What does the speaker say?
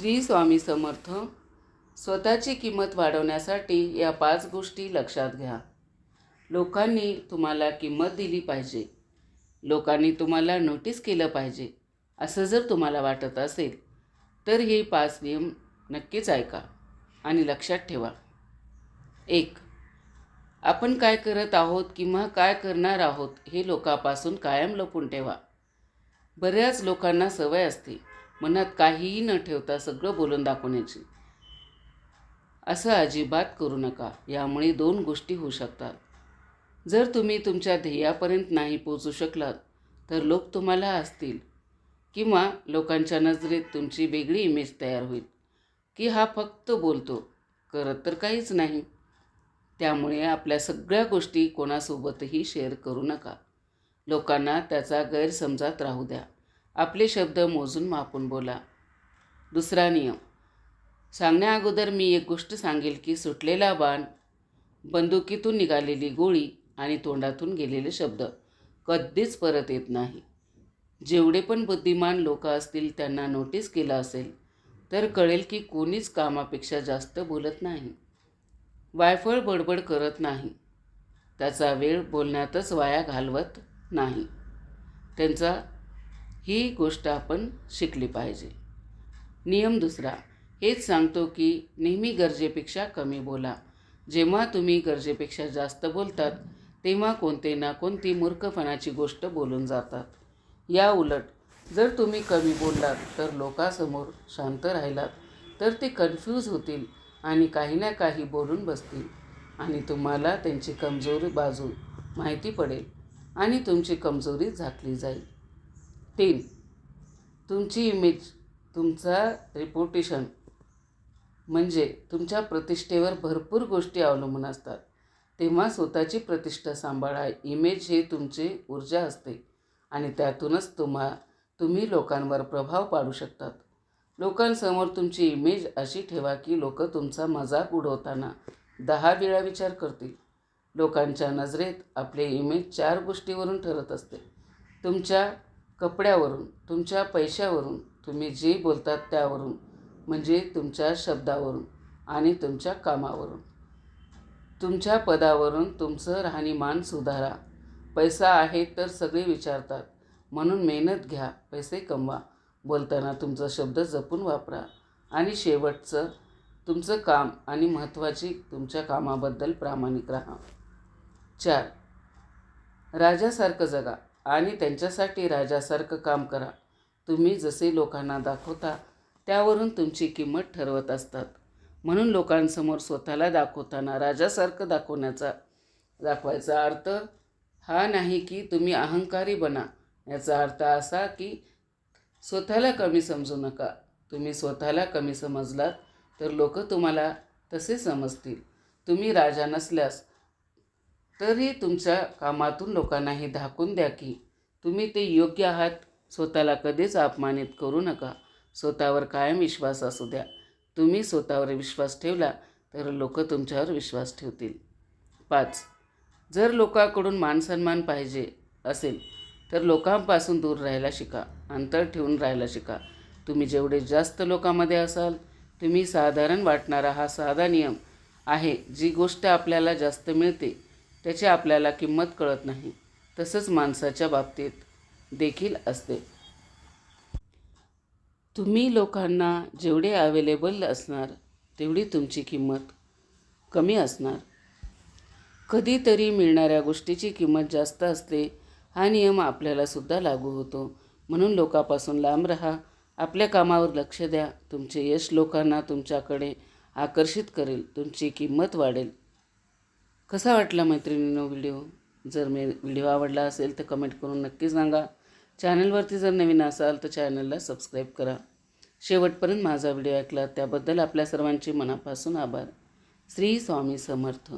श्री स्वामी समर्थ स्वतःची किंमत वाढवण्यासाठी या पाच गोष्टी लक्षात घ्या. लोकांनी तुम्हाला किंमत दिली पाहिजे. लोकांनी तुम्हाला नोटीस केलं पाहिजे असं जर तुम्हाला वाटत असेल तर हे पाच नियम नक्कीच ऐका आणि लक्षात ठेवा. एक आपण काय करत आहोत किंवा काय करणार आहोत हे लोकापासून कायम लपून ठेवा. बऱ्याच लोकांना सवय असते. मनात काहीही न ठेवता सगळं बोलून दाखवण्याची. असं अजिबात करू नका. यामुळे दोन गोष्टी होऊ शकतात. जर तुम्ही तुमच्या ध्येयापर्यंत नाही पोचू शकलात तर लोक तुम्हाला असतील किंवा लोकांच्या नजरेत तुमची वेगळी इमेज तयार होईल की हा फक्त बोलतो करत तर काहीच नाही. त्यामुळे आपल्या सगळ्या गोष्टी कोणासोबतही शेअर करू नका. लोकांना त्याचा गैरसमजात राहू द्या. आपले शब्द मोजून मापून बोला. दुसरा नियम. सांगण्याअगोदर मी एक गोष्ट सांगेल की सुटलेला बाण बंदुकीतून निघालेली गोळी आणि तोंडातून गेलेले शब्द कधीच परत येत नाही. जेवढे पण बुद्धिमान लोक असतील त्यांना नोटीस केलं असेल तर कळेल की कोणीच कामापेक्षा जास्त बोलत नाही. वायफळ बडबड करत नाही. त्याचा वेळ बोलण्यातच वाया घालवत नाही. त्यांचा ही गोष्ट आपण शिकली पाहिजे. नियम दुसरा हेच सांगतो की नेहमी गरजेपेक्षा कमी बोला. जेव्हा तुम्ही गरजेपेक्षा जास्त बोलतात तेव्हा कोणते ना कोणती मूर्खपणाची गोष्ट बोलून जातात. या उलट जर तुम्ही कमी बोललात तर लोकांसमोर शांत राहिलात तर ते कन्फ्यूज होतील आणि काही ना काही बोलून बसतील आणि तुम्हाला त्यांची कमजोरी बाजू माहिती पडेल आणि तुमची कमजोरी झाकली जाईल. तीन तुमची इमेज तुमचा रिपोर्टेशन म्हणजे तुमच्या प्रतिष्ठेवर भरपूर गोष्टी अवलंबून असतात. तेव्हा स्वतःची प्रतिष्ठा सांभाळा. इमेज हे तुमची ऊर्जा असते आणि त्यातूनच तुम्हा तुम्ही लोकांवर प्रभाव पाडू शकतात. लोकांसमोर तुमची इमेज अशी ठेवा की लोक तुमचा मजाक उडवताना दहा वेळा विचार करतील. लोकांच्या नजरेत आपले इमेज चार गोष्टीवरून ठरत असते. तुमच्या कपड्यावरून तुमच्या पैशावरून तुम्ही जे बोलतात त्यावरून म्हणजे तुमच्या शब्दावरून आणि तुमच्या कामावरून. तुमच्या पदावरून तुमचं राहणीमान सुधारा. पैसा आहे तर सगळे विचारतात म्हणून मेहनत घ्या पैसे कमवा बोलताना तुमचा शब्द जपून वापरा. आणि शेवटचं तुमचं काम आणि महत्त्वाची तुमच्या कामाबद्दल प्रामाणिक राहा. चार. राजासारखं जगा. आणि त्यांच्यासाठी राजासारखं काम करा. तुम्ही जसे लोकांना दाखवता त्यावरून तुमची किंमत ठरवत असतात. म्हणून लोकांसमोर स्वतःला दाखवताना राजासारखं दाखवण्याचा दाखवायचा अर्थ हा नाही की तुम्ही अहंकारी बना. याचा अर्थ असा की स्वतःला कमी समजू नका. तुम्ही स्वतःला कमी समजलात तर लोक तुम्हाला तसे समजतील. तुम्ही राजा नसल्यास तरी तुमच्या कामातून लोकांना हे दाखवून द्या की तुम्ही ते योग्य आहात. स्वतःला कधीच अपमानित करू नका. स्वतःवर कायम विश्वास असू द्या. तुम्ही स्वतःवर विश्वास ठेवला तर लोक तुमच्यावर विश्वास ठेवतील. पाच. जर लोकांकडून मानसन्मान पाहिजे असेल तर लोकांपासून दूर राहायला शिका. अंतर ठेवून राहायला शिका. तुम्ही जेवढे जास्त लोकांमध्ये असाल तुम्ही साधारण वाटणारा हा साधा नियम आहे जी गोष्ट आपल्याला जास्त मिळते. त्याची आपल्याला किंमत कळत नाही. तसंच माणसाच्या बाबतीत देखील असते. तुम्ही लोकांना जेवढे अवेलेबल असणार तेवढी तुमची किंमत कमी असणार. कधीतरी मिळणाऱ्या गोष्टीची किंमत जास्त असते हा नियम आपल्यालासुद्धा लागू होतो. म्हणून लोकांपासून लांब राहा आपल्या कामावर लक्ष द्या. तुमचे यश लोकांना तुमच्याकडे आकर्षित करेल तुमची किंमत वाढेल. कसा वाटला मैत्रिणीनो व्हिडिओ? जर मी व्हिडिओ आवडला असेल तर कमेंट करून नक्की सांगा. चॅनलवरती जर नवीन असाल तर चॅनलला सबस्क्राईब करा. शेवटपर्यंत माझा व्हिडिओ ऐकला त्याबद्दल आपल्या सर्वांचे मनापासून आभार. श्री स्वामी समर्थ.